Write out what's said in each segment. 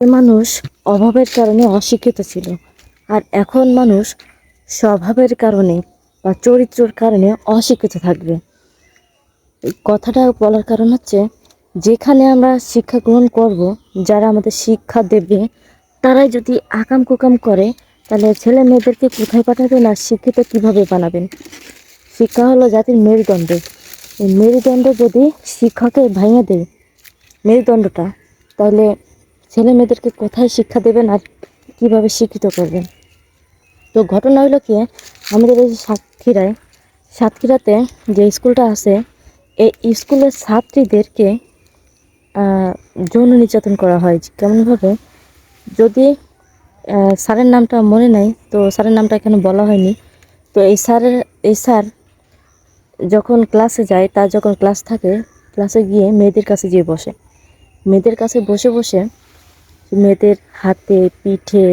মানুষ অভাবের কারণে অশিক্ষিত ছিল, আর এখন মানুষ স্বভাবের কারণে বা চরিত্রের কারণে অশিক্ষিত থাকবে। কথাটা বলার কারণ হচ্ছে, যেখানে আমরা শিক্ষা গ্রহণ করব, যারা আমাদের শিক্ষা দেবে, তারাই যদি আকাম কুকাম করে, তাহলে ছেলে মেয়েদেরকে কোথায় পাঠাবেন আর শিক্ষিত কীভাবে বানাবেন? শিক্ষা হলো জাতির মেরুদণ্ড। এই মেরুদণ্ড যদি শিক্ষাকে ভাঙে দেয়, মেরুদণ্ডটা, তাহলে ছেলে মেয়েদেরকে কোথায় শিক্ষা দেবেন আর কীভাবে শিক্ষিত করবেন? তো ঘটনা হলো কি, আমাদের এই সাতক্ষীরায়, সাতক্ষীরাতে যে স্কুলটা আছে, এই স্কুলের ছাত্রীদেরকে যৌন নির্যাতন করা হয়। কেমনভাবে? যদি স্যারের নামটা মনে নাই, তো স্যারের নামটা এখানে বলা হয়নি। তো এই স্যারের, এই স্যার যখন ক্লাসে যায়, তার যখন ক্লাস থাকে, ক্লাসে গিয়ে মেয়েদের কাছে গিয়ে বসে। মেয়েদের কাছে বসে বসে মেয়েদের হাতে, পিঠে,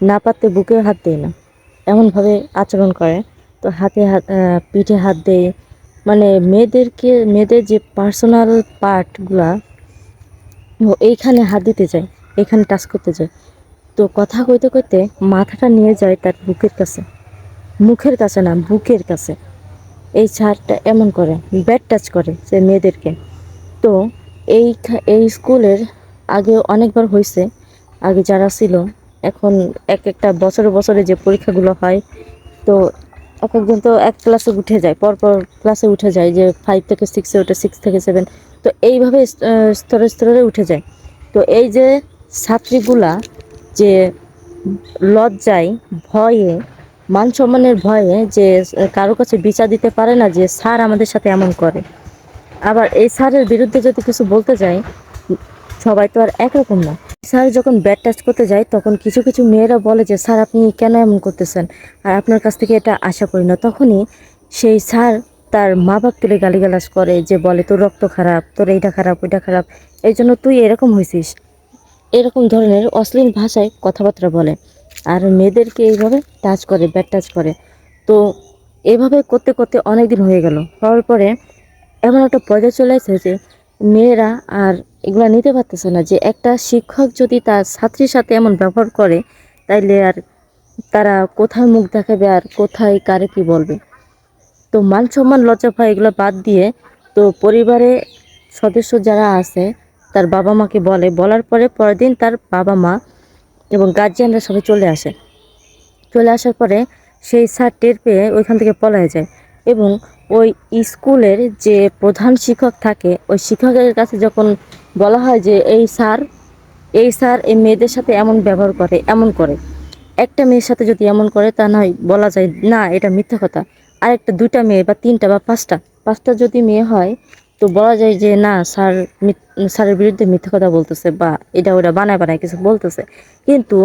না পারতে বুকে হাত দেয় না। এমনভাবে আচরণ করে। তো হাতে হাত পিঠে হাত দেয়। মানে মেয়েদেরকে, মেয়েদের যে পার্সোনাল পার্টগুলা এইখানে হাত দিতে যায়, এইখানে টাচ করতে যায়। তো কথা কইতে কইতে মাথাটা নিয়ে যায় তার বুকের কাছে। মুখের কাছে না, বুকের কাছে। এই ছাড়টা এমন করে ব্যাড টাচ করে সে মেয়েদেরকে। তো এই এই স্কুলের আগে অনেকবার হয়েছে, আগে যারা ছিল, এখন এক একটা বছরে বছরে যে পরীক্ষাগুলো হয়, তো এক একজন তো এক ক্লাসে উঠে যায়, পরপর ক্লাসে উঠে যায় যে ফাইভ থেকে সিক্সে ওঠে সিক্স থেকে সেভেন তো এইভাবে স্তরে স্তরে উঠে যায়। তো এই যে ছাত্রীগুলা যে লজ্জায়, ভয়ে, মান সম্মানের ভয়ে যে কারও কাছে বিচার দিতে পারে না যে স্যার আমাদের সাথে এমন করে। আবার এই স্যারের বিরুদ্ধে যদি কিছু বলতে যাই সবাই তো আর একরকম না। স্যার যখন ব্যাট টাচ করতে যায়, তখন কিছু কিছু মেয়েরা বলে যে, স্যার, আপনি কেন এমন করতেছেন? আর আপনার কাছ থেকে এটা আশা করি না। তখনই সেই স্যার তার মা বাপ তুলে গালিগালাজ করে যে, বলে, তোর রক্ত খারাপ, তোর এইটা খারাপ, ওইটা খারাপ। এই জন্য তুই এরকম হয়েছিস এরকম ধরনের অশ্লীল ভাষায় কথাবার্তা বলে। আর মেয়েদেরকে এইভাবে টাচ করে, ব্যাট টাচ করে। তো এভাবে করতে করতে অনেক দিন হয়ে গেল। হওয়ার পরে এমন একটা পর্যায়ে চলে এসেছে মেয়েরা আর এগুলো নিতে পারতেছে না যে একটা শিক্ষক যদি তার ছাত্রীর সাথে এমন ব্যবহার করে, তাইলে আর তারা কোথায় মুখ দেখাবে আর কোথায় কারে কি বলবে? তো মান সম্মান, লজ্জা এগুলো বাদ দিয়ে তো পরিবারে সদস্য যারা আছে, তার বাবা মাকে বলে। বলার পরে পরের দিন তার বাবা মা এবং গার্জিয়ানরা সবাই চলে আসে। চলে আসার পরে সেই স্যার টের পেয়ে ওইখান থেকে পলায় যায় এবং ওই স্কুলের যে প্রধান শিক্ষক থাকে, ওই শিক্ষকের কাছে যখন বলা হয় যে, এই স্যার এই স্যার এই মেয়েদের সাথে এমন ব্যবহার করে, এমন করে। একটা মেয়ের সাথে যদি এমন করে, তা নয়, বলা যায়, না, এটা মিথ্যা কথা। আর একটা দুইটা মেয়ে বা তিনটা বা পাঁচটা। পাঁচটা যদি মেয়ে হয়, তো বলা যায় যে, না, স্যার স্যারের বিরুদ্ধে মিথ্যা কথা বলতেছে বা এটা ওটা বানায় বানায় কিছু বলতেছে। কিন্তু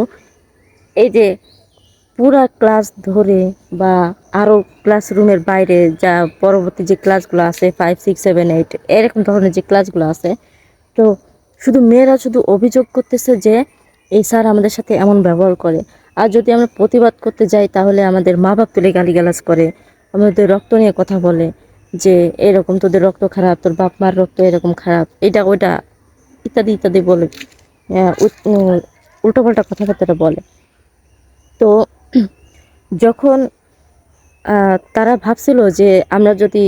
এই যে পুরা ক্লাস ধরে বা আরও ক্লাসরুমের বাইরে যা পরবর্তী যে ক্লাসগুলো আছে ফাইভ সিক্স সেভেন এইট এরকম ধরনের যে ক্লাসগুলো আছে, তো শুধু মেয়েরা শুধু অভিযোগ করতেছে যে, এই স্যার আমাদের সাথে এমন ব্যবহার করে। আর যদি আমরা প্রতিবাদ করতে যাই, তাহলে আমাদের মা বাপ তুলে গালিগালাজ করে, আমাদের রক্ত নিয়ে কথা বলে যে, এরকম তোদের রক্ত খারাপ, তোর বাপ মার রক্ত এরকম খারাপ। এটা ওইটা ইত্যাদি ইত্যাদি বলে উল্টোপাল্টা কথাবার্তা বলে। তো যখন তারা ভাবছিল যে আমরা যদি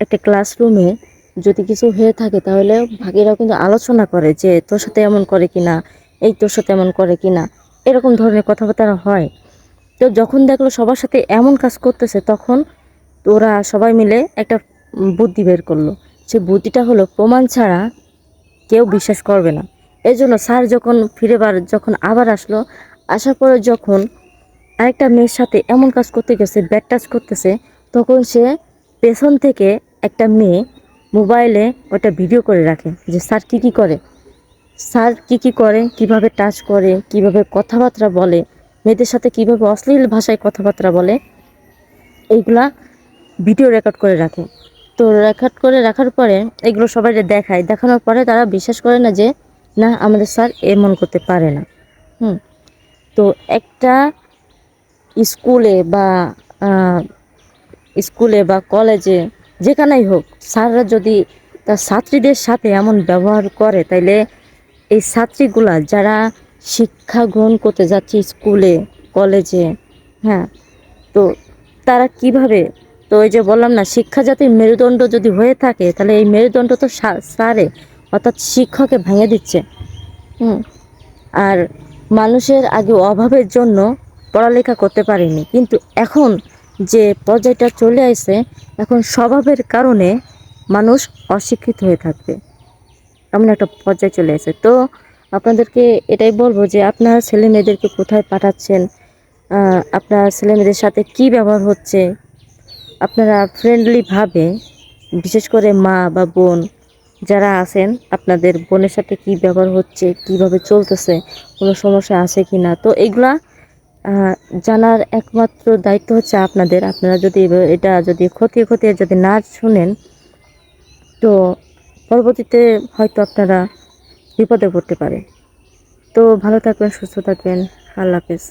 একটা ক্লাসরুমে যদি কিছু হয়ে থাকে, তাহলে ভাগিরা কিন্তু আলোচনা করে যে তোর সাথে এমন করে কি না এই তোর সাথে এমন করে কি না এরকম ধরনের কথাবার্তা হয়। তো যখন দেখল সবার সাথে এমন কাজ করতেছে, তখন ওরা সবাই মিলে একটা বুদ্ধি বের করল। সে বুদ্ধিটা হলো, প্রমাণ ছাড়া কেউ বিশ্বাস করবে না। এই জন্য স্যার যখন ফিরেবার যখন আবার আসলো, আসার পরে যখন আরেকটা মেয়ের সাথে এমন কাজ করতে গেছে ব্যাড টাচ করতেছে, তখন সে পেছন থেকে একটা মেয়ে মোবাইলে ওটা ভিডিও করে রাখে যে, স্যার কি কি করে? স্যার কি কি করে? কীভাবে টাচ করে? কীভাবে কথাবার্তা বলে? মেয়েদের সাথে কীভাবে অশ্লীল ভাষায় কথাবার্তা বলে? এইগুলা ভিডিও রেকর্ড করে রাখে। তো রেকর্ড করে রাখার পরে এগুলো সবাই দেখায়। দেখানোর পরে তারা বিশ্বাস করে না যে, না, আমাদের স্যার এমন করতে পারে না। হুম। তো একটা স্কুলে বা স্কুলে বা কলেজে যেখানেই হোক, স্যাররা যদি তার ছাত্রীদের সাথে এমন ব্যবহার করে, তাইলে এই ছাত্রীগুলা যারা শিক্ষা গ্রহণ করতে যাচ্ছে স্কুলে, কলেজে হ্যাঁ তো তারা কীভাবে, তো ওই যে বললাম না, শিক্ষা জাতির মেরুদণ্ড যদি হয়ে থাকে, তাহলে এই মেরুদণ্ড তো সা- স্যারে, অর্থাৎ শিক্ষকে ভেঙে দিচ্ছে। হুম, আর মানুষের আগে অভাবের জন্য পড়ালেখা করতে পারিনি। কিন্তু এখন যে পর্যায়টা চলে আসে, এখন স্বভাবের কারণে মানুষ অশিক্ষিত হয়ে থাকবে এমন একটা পর্যায়ে চলে এসে তো আপনাদেরকে এটাই বলব যে আপনার ছেলে মেয়েদেরকে কোথায় পাঠাচ্ছেন? আপনার ছেলে মেয়েদের সাথে কি ব্যবহার হচ্ছে? আপনারা ফ্রেন্ডলিভাবে বিশেষ করে মা বা বোন যারা আছেন, আপনাদের বোনের সাথে কি ব্যবহার হচ্ছে, কীভাবে চলতেছে, কোনো সমস্যা আছে কি না তো এগুলা জানার একমাত্র দায়িত্ব হচ্ছে আপনাদের। আপনারা যদি এটা যদি খতিয়ে খতিয়ে যদি না শুনেন, তো পরবর্তীতে হয়তো আপনারা বিপদে পড়তে পারে তো ভালো থাকবেন, সুস্থ থাকবেন। আল্লাহ হাফেজ।